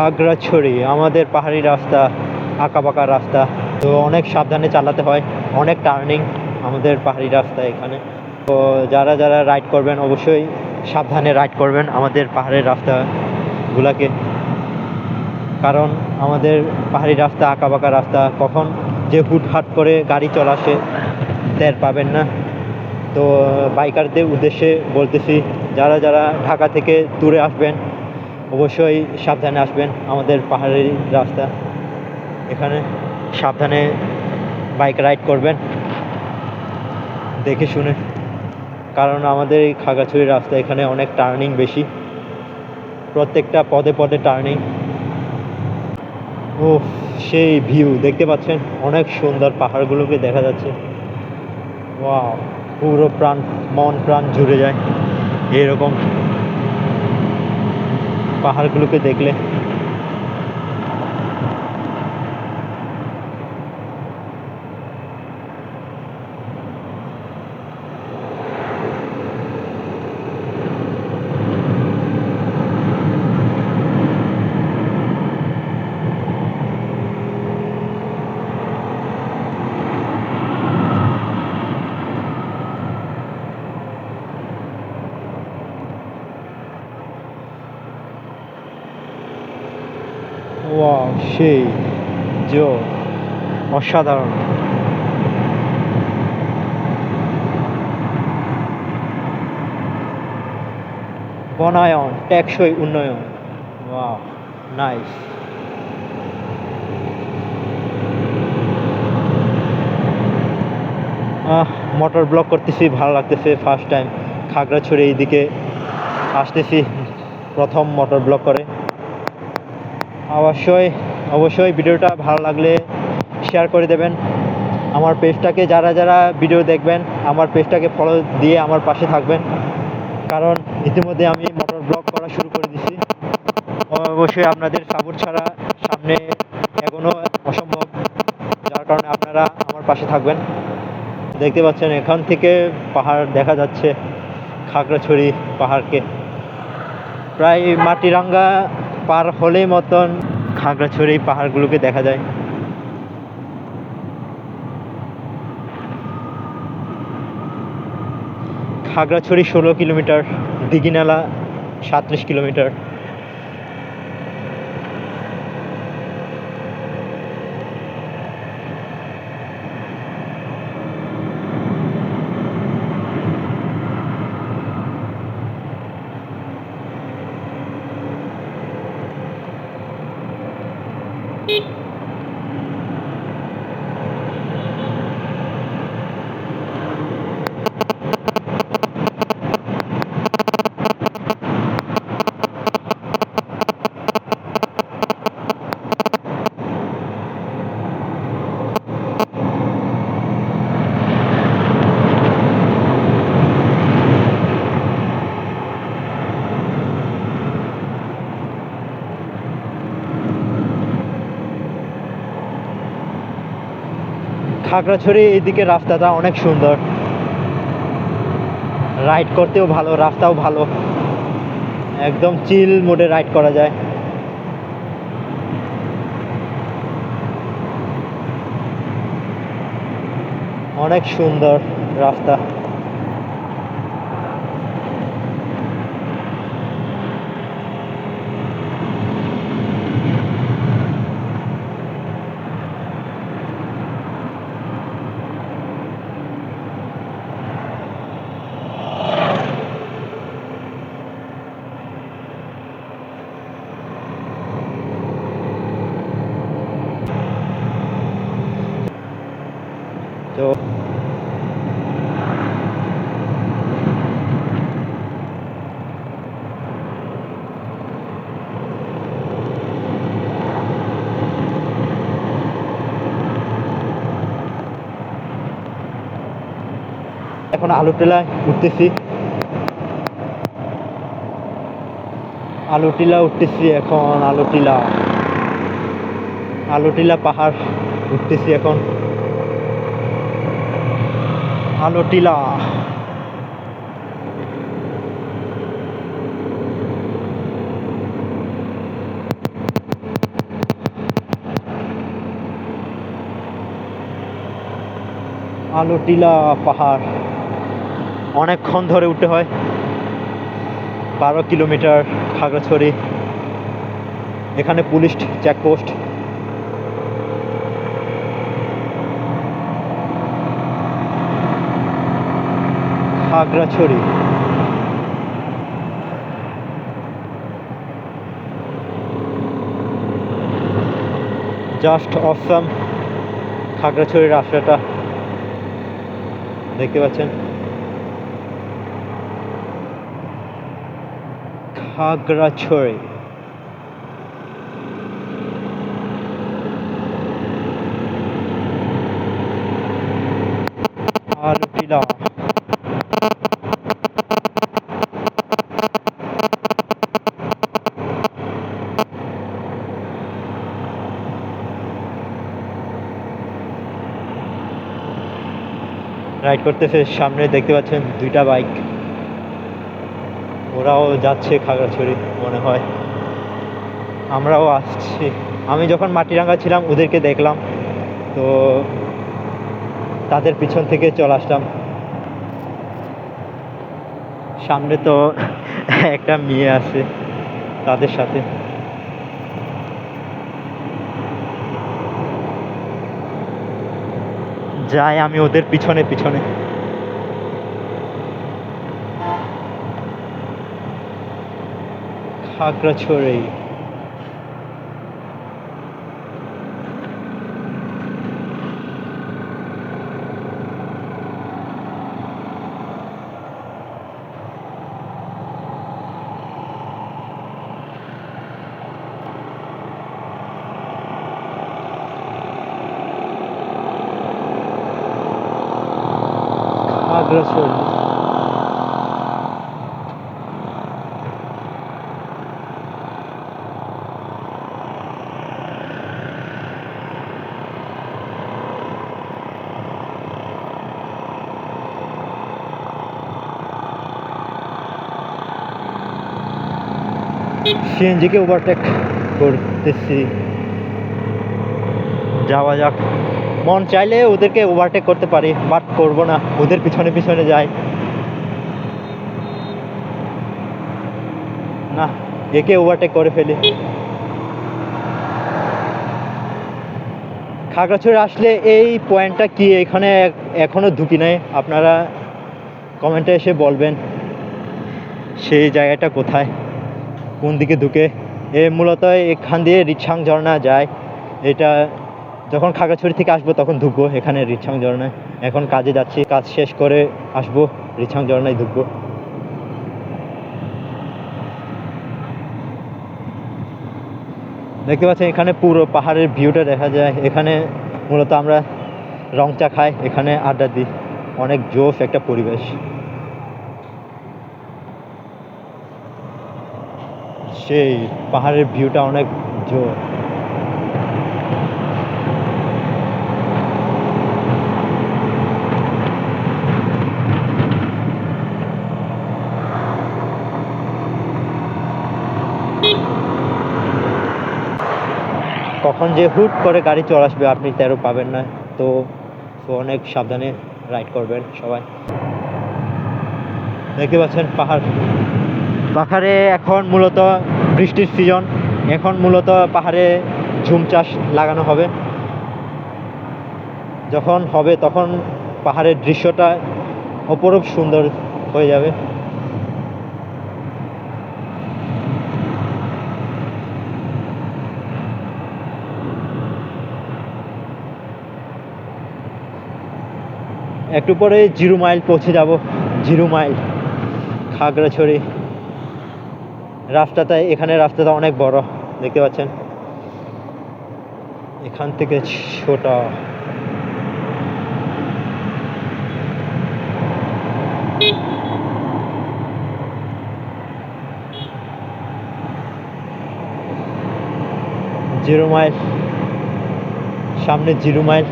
খাগড়াছড়ি আমাদের পাহাড়ি রাস্তা, আঁকাবাঁকা রাস্তা। তো অনেক সাবধানে চালাতে হয়, অনেক টার্নিং আমাদের পাহাড়ি রাস্তা এখানে। তো যারা যারা রাইড করবেন, অবশ্যই সাবধানে রাইড করবেন আমাদের পাহাড়ের রাস্তাগুলোকে। কারণ আমাদের পাহাড়ি রাস্তা, আঁকাবাঁকা রাস্তা, কখন যে হুটহাট করে গাড়ি চলাসে টের পাবেন না। তো বাইকারদের উদ্দেশ্যে বলতেছি, যারা যারা ঢাকা থেকে দূরে আসবেন অবশ্যই সাবধানে আসবেন আমাদের পাহাড়ের রাস্তা। এখানে সাবধানে বাইক রাইড করবেন, দেখে শুনে। কারণ আমাদের এই খাগড়াছড়ি রাস্তা এখানে অনেক টার্নিং বেশি। প্রত্যেকটা পদে পদে টার্নিং। ও সেই ভিউ, দেখতে পাচ্ছেন? অনেক সুন্দর পাহাড়গুলোকে দেখা যাচ্ছে। ওয়াও, পুরো প্রাণ, মন প্রাণ জুড়ে যায়। এরকম পাহাড়গুলোকে দেখলে ওয়াও সেই জো অসাধারণ। বনায়ন, টেকসই উন্নয়ন। নাইস। মোটর ব্লক করতেছি, ভালো লাগতেছে ফার্স্ট টাইম খাগড়াছড়ি এইদিকে আসতেছি, প্রথম মোটর ব্লক করে। অবশ্যই অবশ্যই ভিডিওটা ভালো লাগলে শেয়ার করে দেবেন। আমার পেজটাকে যারা যারা ভিডিও দেখবেন, আমার পেজটাকে ফলো দিয়ে আমার পাশে থাকবেন। কারণ ইতিমধ্যে আমি মোটর ব্লগ করা শুরু করে দিচ্ছি অবশ্যই আপনাদের সাপোর্ট ছাড়া সামনে এগোনো অসম্ভব। যার কারণে আপনারা আমার পাশে থাকবেন। দেখতে পাচ্ছেন, এখান থেকে পাহাড় দেখা যাচ্ছে, খাগড়াছড়ি পাহাড়কে। প্রায় মাটিরাঙ্গা পার হলেই মতন খাগড়াছড়ি পাহাড়গুলোকে দেখা যায়। খাগড়াছড়ি ষোলো কিলোমিটার দিঘিনালা সাঁত্রিশ কিলোমিটার। খাগড়াছড়ি এইদিকে রাস্তাটা অনেক সুন্দর। রাইড করতেও ভালো, রাস্তাও ভালো। একদম চিল মোডে রাইড করা যায়। অনেক সুন্দর রাস্তা। তো এখন আলু টেলায় উঠতেছি। আলু টিলা উঠতেছি এখন আলু টিলা আলু টিলা পাহাড় উঠতেছি এখন। ভালো টিলা। আলো টিলা পাহাড়। অনেকক্ষণ ধরে উঠতে হয়। বারো কিলোমিটার খাগড়াছড়ি। এখানে police checkpost Khagrachhari. Just awesome খাগড়াছড়ির রাস্তাটা। দেখতে পাচ্ছেন? খাগড়াছড়ি। আলটিলা রাইড করতেছে, সামনে দেখতে পাচ্ছেন দুইটা বাইক। ওরাও যাচ্ছে খাগড়াছড়ি, মনে হয়। আমরাও আসছি। আমি যখন মাটিরাঙ্গা ছিলাম, ওদেরকে দেখলাম। তো তাদের পিছন থেকে চলে আসলাম। সামনে তো একটা মেয়ে আছে তাদের সাথে। যাই আমি ওদের পিছনে পিছনে। খাগড়াছড়ি। খাগড়াছড়ি সিএনজিকে ওভারটেক করতেছি। যাওয়া যাক। মন চাইলে ওদেরকে ওভারটেক করতে পারি বাট করব না। ওদের পিছনে পিছনে যাই। না, একে ওভারটেক করে ফেলি। খাগড়াছড়ি আসলে এই পয়েন্টটা কি? এখানে এখনও ঢুকি নাই। আপনারা কমেন্টে এসে বলবেন, সেই জায়গাটা কোথায়? কোন দিকে ঢুকে এ মূলত এখান দিয়ে রিছাং ঝর্ণা যায়। এটা যখন খাগড়াছড়ি থেকে আসব তখন ঢুকবো, এখানে রিছাং ঝর্ণায়। এখন কাজে যাচ্ছি, কাজ শেষ করে আসব রিছাং ঝর্ণায় ঢুকবো। দেখতে পাচ্ছেন, এখানে পুরো পাহাড়ের ভিউটা দেখা যায়। এখানে মূলত আমরা রং চা খাই, এখানে আড্ডা দিই। অনেক জোশ একটা পরিবেশ। সেই পাহাড়ের ভিউটা অনেক জোর কখন যে হুট করে গাড়ি চলে আসবে, আপনি তেরো পাবেন না। তো অনেক সাবধানে রাইড করবেন সবাই। দেখতে পাচ্ছেন পাহাড়। পাহাড়ে এখন মূলত বৃষ্টির সিজন এখন মূলত পাহাড়ে ঝুম চাষ লাগানো হবে। যখন হবে তখন পাহাড়ের দৃশ্যটা অপরূপ সুন্দর হয়ে যাবে। একটু পরে জিরো মাইল পৌঁছে যাব। Zero mile, Khagrachhari. রাস্তাটা, এখানে রাস্তাটা অনেক বড়, দেখতে পাচ্ছেন? এখান থেকে ছোট। জিরো মাইল, সামনে জিরো মাইল।